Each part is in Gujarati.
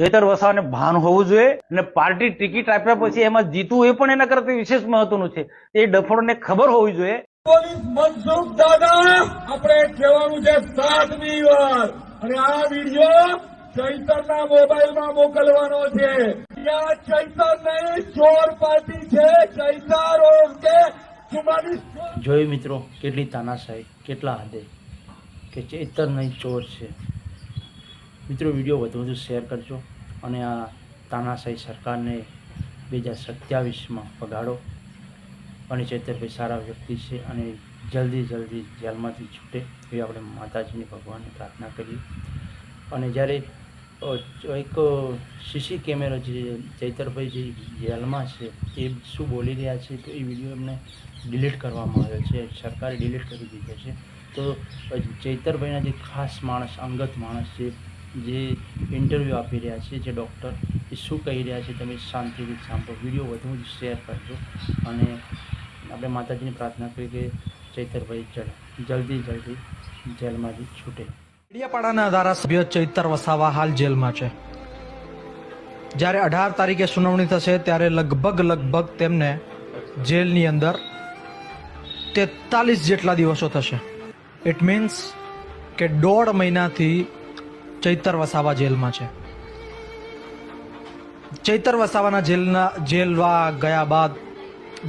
ચૈતર વસાવાને ભાન હોવું જોઈએ અને પાર્ટી ટિકિટ આપ્યા પછી એમાં જીતવું એ પણ એના કરતા વિશેષ મહત્વનું છે. એ ડફોડને ખબર હોવી જોઈએ. પોલીસ મનસુખ દાદા આપણે કહેવાનું છે સાતમી વાર. અને આ વીડિયો ચૈતનના મોબાઈલમાં મોકલવાનો છે. ત્યાં ચૈતન નહીં ચોર પાર્ટી છે. ચૈતર ઓકે જોયું મિત્રો કેટલી તાનાશાહી કેટલા હદે કે ચૈતન નહીં ચોર છે. મિત્રો, વીડિયો વધુ વધુ શેર કરજો અને આ તાનાશાહી સરકારને બે હજાર સત્યાવીસમાં પગાડો અને ચેતરભાઈ સારા વ્યક્તિ છે અને જલ્દી જલ્દી જેલમાંથી છૂટે એવી આપણે માતાજીની ભગવાનને પ્રાર્થના કરીએ. અને જ્યારે એક સીસી કેમેરો જે ચૈતરભાઈ જે જેલમાં છે, એ શું બોલી રહ્યા છે, તો એ વીડિયો એમને ડિલીટ કરવામાં આવ્યો છે. સરકારે ડિલીટ કરી દીધો છે. તો ચૈતરભાઈના જે ખાસ માણસ, અંગત માણસ છે જે ઇન્ટરવ્યૂ આપી રહ્યા છે, જે ડૉક્ટર એ શું કહી રહ્યા છે, તમે શાંતિથી સાંભળો. વીડિયો વધુ શેર કરજો. અને આપણે માતાજીની પ્રાર્થના કરી કે ચૈતરભાઈ જળ, જલ્દી જલ્દી જેલમાંથી છૂટે. ડેડિયાપાડાના ધારાસભ્ય ચૈતર વસાવા હાલ જેલમાં છે. જ્યારે અઢાર તારીખે સુનાવણી થશે, ત્યારે લગભગ લગભગ તેમને જેલની અંદર તેતાલીસ જેટલા દિવસો થશે. ઇટ મીન્સ કે દોઢ મહિનાથી ચૈતર વસાવા જેલમાં છે. ચૈતર વસાવાના જેલના, જેલવા ગયા બાદ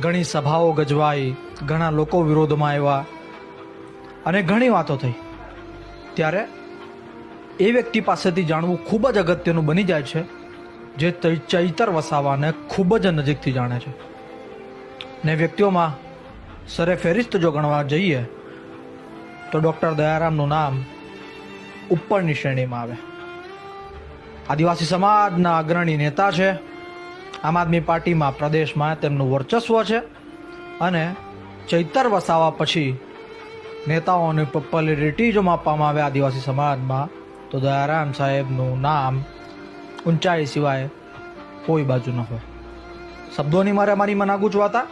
ઘણી સભાઓ ગજવાઈ, ઘણા લોકો વિરોધમાં આવ્યા અને ઘણી વાતો થઈ. ત્યારે એ વ્યક્તિ પાસેથી જાણવું ખૂબ જ અગત્યનું બની જાય છે, જે ચૈતર વસાવાને ખૂબ જ નજીકથી જાણે છે. ને વ્યક્તિઓમાં સરે ફેરિસ્ત જો ગણવા જઈએ, તો ડૉક્ટર દયારામનું નામ ઉપરની શ્રેણીમાં આવે. આદિવાસી સમાજના અગ્રણી નેતા છે. આમ આદમી પાર્ટીમાં પ્રદેશમાં તેમનું વર્ચસ્વ છે અને ચૈતર વસાવા પછી નેતાઓની પોપ્યુલરિટી જો માપવામાં આવે આદિવાસી સમાજમાં, તો દયારામ સાહેબનું નામ ઊંચાઈ સિવાય કોઈ બાજુ ન હોય. શબ્દોની મારે મારી મના ગુજવાતા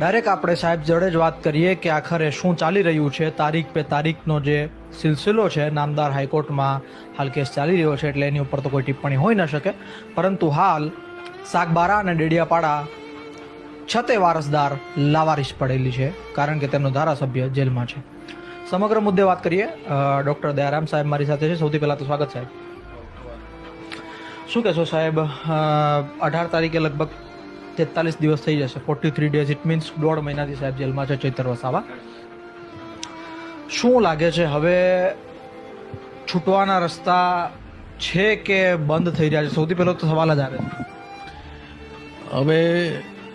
ડાયરેક્ટ આપણે સાહેબ જોડે જ વાત કરીએ કે આખરે શું ચાલી રહ્યું છે. તારીખ પે તારીખનો જે સિલસિલો છે, નામદાર હાઈકોર્ટમાં હાલ કેસ ચાલી રહ્યો છે એટલે એની ઉપર તો કોઈ ટિપ્પણી હોઈ ન શકે. પરંતુ હાલ સાગબારા અને ડેડિયાપાડા છતે વારસદાર લાવારીસ પડેલી છે, કારણ કે તેમનો ધારાસભ્ય જેલમાં છે. સમગ્ર મુદ્દે વાત કરીએ ડૉક્ટર દયારામ સાહેબ મારી સાથે છે. સૌથી પહેલાં તો સ્વાગત સાહેબ. શું કહેશો સાહેબ? અઢાર તારીખે લગભગ તેતાલીસ દિવસ થઈ જશે. Forty three days it means દોઢ મહિનાથી સાહેબ જેલમાં છે ચૈતર વસાવા. શું લાગે છે હવે છૂટવાના રસ્તા છે કે બંધ થઈ રહ્યા છે? સૌથી પહેલો તો સવાલ જ આવે હવે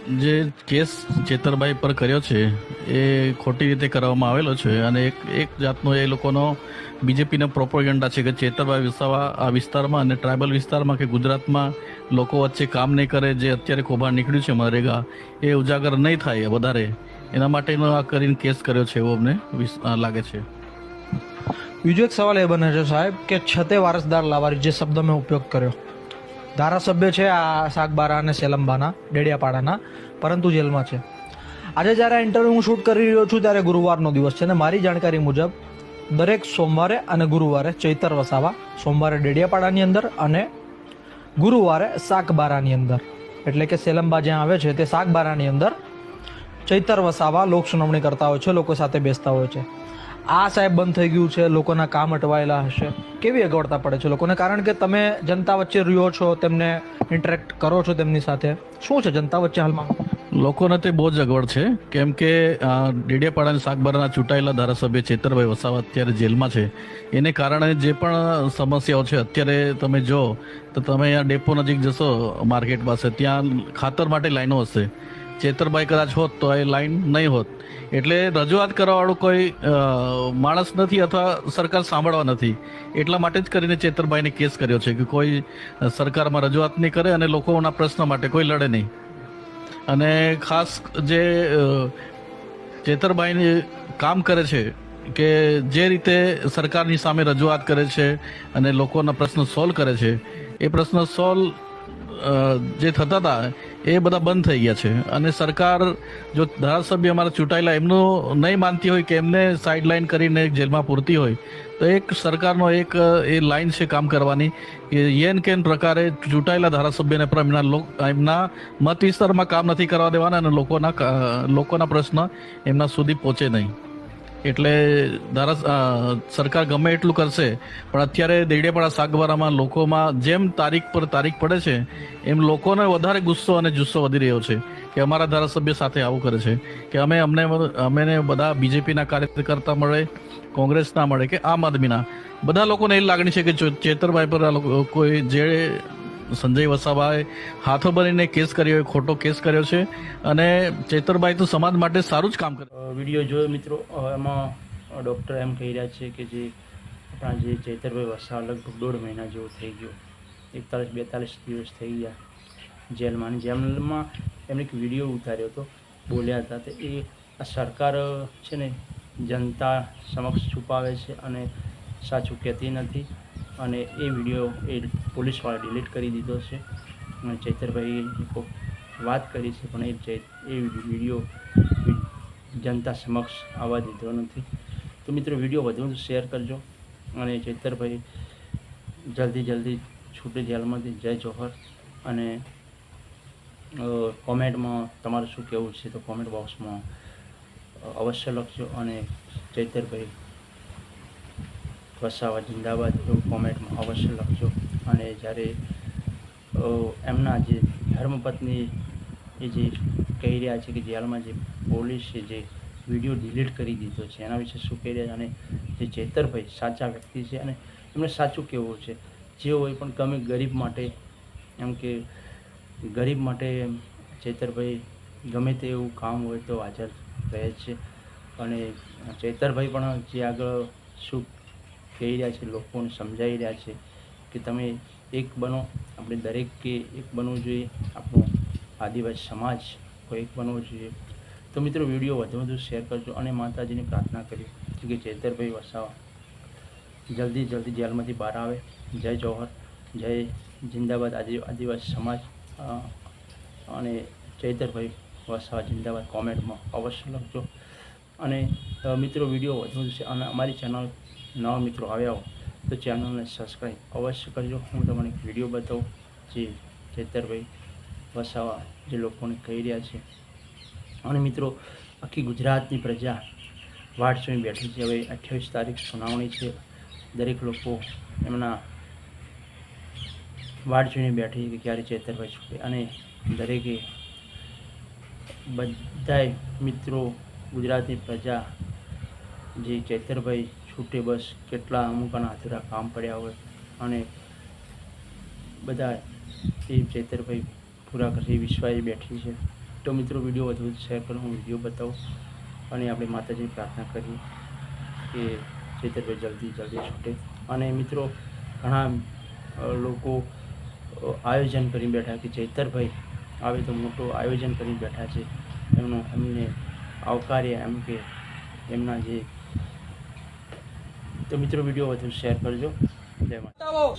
જે કેસ ચેતરભાઈ પર કર્યો છે, એ ખોટી રીતે કરવામાં આવેલો છે અને એક એક જાતનો એ લોકોનો બીજેપીનો પ્રોપોગેન્ડા છે કે ચેતરભાઈ વિસાવા આ વિસ્તારમાં અને ટ્રાઇબલ વિસ્તારમાં કે ગુજરાતમાં લોકો વચ્ચે કામ નહીં કરે, જે અત્યારે કૌભાંડ નીકળ્યું છે મરેગા એ ઉજાગર નહીં થાય વધારે. એના માટેનો આ કરીને કેસ કર્યો છે એવું અમને લાગે છે. બીજો એક સવાલ એ બને છે સાહેબ કે છતે વારસદાર લાવારી જે શબ્દ મેં ઉપયોગ કર્યો. ધારાસભ્ય છે આ સાગબારા અને સેલંબાના, ડેડિયાપાડાના, પરંતુ જેલમાં છે. આજે જ્યારે ઇન્ટરવ્યૂ હું શૂટ કરી રહ્યો છું ત્યારે ગુરુવારનો દિવસ છે અને મારી જાણકારી મુજબ દરેક સોમવારે અને ગુરુવારે ચૈતર વસાવા, સોમવારે ડેડિયાપાડાની અંદર અને ગુરુવારે સાગબારાની અંદર. એટલે કે સેલંબા જ્યાં આવે છે તે સાગબારાની અંદર ચૈતર વસાવા લોક સુનાવણી કરતા હોય છે, લોકો સાથે બેસતા હોય છે. આ સાહેબ બંધ થઈ ગયું છે, લોકોના કામ અટવાયેલા હશે. કેવી અગવડતા પડે છે લોકોને? કારણ કે તમે જનતા વચ્ચે રહ્યો છો, તેમને ઇન્ટરેક્ટ કરો છો તેમની સાથે. શું છે જનતા વચ્ચે હાલમાં? લોકોને તે બહુ જ અગવડ છે. કેમ કે ડેડિયાપાડા અને ચૂંટાયેલા ધારાસભ્ય ચેતરભાઈ વસાવા અત્યારે જેલમાં છે. એને કારણે જે પણ સમસ્યાઓ છે, અત્યારે તમે જો, તો તમે અહીંયા ડેપો નજીક જશો, માર્કેટ પાસે, ત્યાં ખાતર માટે લાઈનો હશે. ચેતરભાઈ કદાચ હોત તો એ લાઈન નહીં હોત. એટલે રજૂઆત કરવાવાળું કોઈ માણસ નથી અથવા સરકાર સાંભળવા નથી. એટલા માટે જ કરીને ચેતરભાઈને કેસ કર્યો છે કે કોઈ સરકારમાં રજૂઆત નહીં કરે અને લોકોના પ્રશ્ન માટે કોઈ લડે નહીં. અને ખાસ જે ચેતરભાઈને કામ કરે છે કે જે રીતે સરકારની સામે રજૂઆત કરે છે અને લોકોના પ્રશ્ન સોલ્વ કરે છે, એ પ્રશ્ન સોલ્વ જે થતા હતા એ બધા બંધ થઈ ગયા છે. અને સરકાર જો ધારાસભ્ય અમારા ચૂંટાયેલા એમનું નહીં માનતી હોય કે એમને સાઇડલાઇન કરીને જેલમાં પૂરતી હોય, તો એક સરકારનો એક, એ લાઇન છે કામ કરવાની કે યેન કેન પ્રકારે ચૂંટાયેલા ધારાસભ્યને પણ એમના એમના મત વિસ્તારમાં કામ નથી કરવા દેવાના અને લોકોના લોકોના પ્રશ્ન એમના સુધી પહોંચે નહીં. એટલે ધારા સરકાર ગમે એટલું કરશે, પણ અત્યારે દેડિયાપાડા સાગબારામાં લોકોમાં જેમ તારીખ પર તારીખ પડે છે, એમ લોકોને વધારે ગુસ્સો અને જુસ્સો વધી રહ્યો છે કે અમારા ધારાસભ્ય સાથે આવું કરે છે. કે અમે અમને અમેને બધા બીજેપીના કાર્યકર્તા મળે, કોંગ્રેસના મળે કે આમ આદમીના. બધા લોકોને એ લાગણી છે કે ચેતરભાઈ પર કોઈ જે સંજય વસાવાએ હાથો બનીને કેસ કર્યો એ ખોટો કેસ કર્યો છે અને ચેતરભાઈ તો સમાજ માટે સારું જ કામ કરે. વીડિયો જોયો મિત્રો એમાં ડૉક્ટર એમ કહી રહ્યા છે કે જે આપણા જે ચેતરભાઈ વસા લગભગ દોઢ મહિના જેવો થઈ ગયો. એકતાલીસ, બેતાલીસ દિવસ થઈ ગયા જેલમાં જેલમાં એમણે એક વીડિયો ઉતાર્યો હતો, બોલ્યા હતા તો એ આ સરકાર છે ને જનતા સમક્ષ છુપાવે છે અને સાચું કહેતી નથી. અને એ વીડિયો એ પોલીસવાળા ડિલીટ કરી દીધો છે. અને ચૈતરભાઈએ વાત કરી છે પણ એ એ વીડિયો જનતા સમક્ષ આવવા દીધો નથી. તો મિત્રો વીડિયો વધુ શેર કરજો. અને ચૈતરભાઈ જલ્દી જલ્દી છૂટે જેલમાંથી જય જોહર. અને કોમેન્ટમાં તમારું શું કહેવું છે તો કોમેન્ટ બોક્સમાં અવશ્ય લખજો અને ચૈતરભાઈ વસાવા જિંદાબાદ એવું કોમેન્ટમાં અવશ્ય લખજો. અને જ્યારે એમના જે ધર્મપત્ની એ જે કહી રહ્યા છે કે જેલમાં જે પોલીસે જે વીડિયો ડિલીટ કરી દીધો છે, એના વિશે શું કહી રહ્યા છે અને જે ચેતરભાઈ સાચા વ્યક્તિ છે અને એમને સાચું કહેવું છે. જે હોય પણ ગમે ગરીબ માટે, એમ કે ગરીબ માટે ચેતરભાઈ ગમે તે એવું કામ હોય તો હાજર રહે છે. અને ચેતરભાઈ પણ જે આગળ શું કહી રહ્યા છે, લોકોને સમજાવી રહ્યા છે કે તમે એક બનો, આપણે દરેકે એક બનવું જોઈએ, આપણો આદિવાસી સમાજ કોઈ એક બનવો જોઈએ. તો મિત્રો, વીડિયો વધુ વધુ શેર કરજો અને માતાજીની પ્રાર્થના કરી કે ચેતરભાઈ વસાવા. જલ્દી જલ્દી જેલમાંથી બહાર આવે. જય જૌહર જય જિંદાબાદ આદિ, આદિવાસી સમાજ. અને ચૈતરભાઈ વસાવા જિંદાબાદ કોમેન્ટમાં અવશ્ય લખજો. અને મિત્રો, વીડિયો વધુ છે અને અમારી ચેનલ નવા મિત્રો આવ્યા હો તો ચેનલને સબસ્ક્રાઈબ અવશ્ય કરજો. હું તમને એક વીડિયો બતાવું જે ચેતરભાઈ વસાવા જે લોકોને કહી રહ્યા છે. અને મિત્રો, આખી ગુજરાતની પ્રજા વાટ જોઈ બેઠી છે. હવે અઠ્યાવીસ તારીખ સુનાવણી છે. દરેક લોકો એમના વાટ જોઈને બેઠી કે ક્યારે ચેતરભાઈ છૂટે. અને દરેકે બધાય મિત્રો ગુજરાતની પ્રજા જે ચૈતરભાઈ છૂટે બસ કેટલા અમુકના અધૂરા કામ પડ્યા હોય અને બધા એ ચેતરભાઈ પૂરા કરી વિશ્વાએ બેઠી છે. તો મિત્રો, વીડિયો વધુ શેર કરો, હું વીડિયો બતાવું અને આપણે માતાજીની પ્રાર્થના કરીએ કે ચેતરભાઈ જલ્દી જલ્દી છૂટે. અને મિત્રો, ઘણા લોકો આયોજન કરી બેઠા કે ચેતરભાઈ આવે તો મોટું આયોજન કરી બેઠા છે. એમનું એમને આવકાર્ય એમ કે એમના જે તો મિત્રો વીડિયો વધુ શેર કરજો.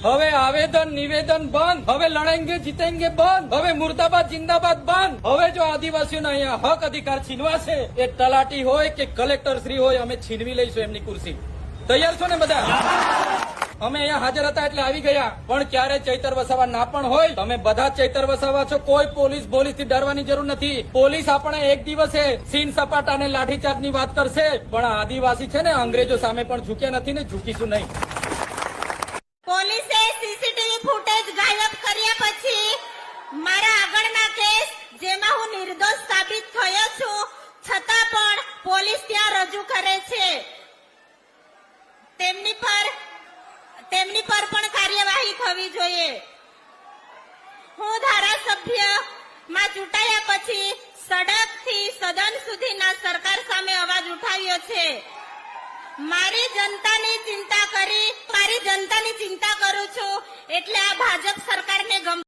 હવે આવેદન, નિવેદન બંધ. હવે લડેંગે જીતેંગે બંધ. હવે મુર્દાબાદ, જિંદાબાદ બંધ. હવે જો આદિવાસીઓના અહીંયા હક અધિકાર છીનવાશે, એ તલાટી હોય કે કલેક્ટર શ્રી હોય, અમે છીનવી લઈશું એમની ખુરશી તૈયાર છો ને બધા? અમે અહીંયા હાજર હતા એટલે આવી ગયા. પણ ક્યારે ચૈતર વસાવા ના પણ હોય? તમે બધા ચૈતર વસાવા છો. કોઈ પોલીસ પોલીસથી ડરવાની જરૂર નથી. પોલીસ આપણે એક દિવસે સીન સપાટા અને લાઠીચાર્જની વાત કરશે. પણ આદિવાસી છે ને, અંગ્રેજો સામે પણ ઝૂક્યા નથી ને, ઝૂકીશું નહીં પોલીસે સીસીટીવી ફૂટેજ ગાયબ કર્યા પછી મારા આગળના કેસ જેમાં હું નિર્દોષ સાબિત થયો છું છતાં પણ પોલીસ ત્યાં રજૂ કરે છે તેમની પર તેમની પર પણ કાર્યવાહી થવી જોઈએ. હું ધારાસભ્યમાં ચૂંટાયા પછી સડકથી સદન સુધીના સરકાર સામે અવાજ ઉઠાવ્યો છે. મારી જનતાની ચિંતા કરી, મારી જનતાની ચિંતા કરું છું, એટલે આ ભાજપ સરકારને ગમ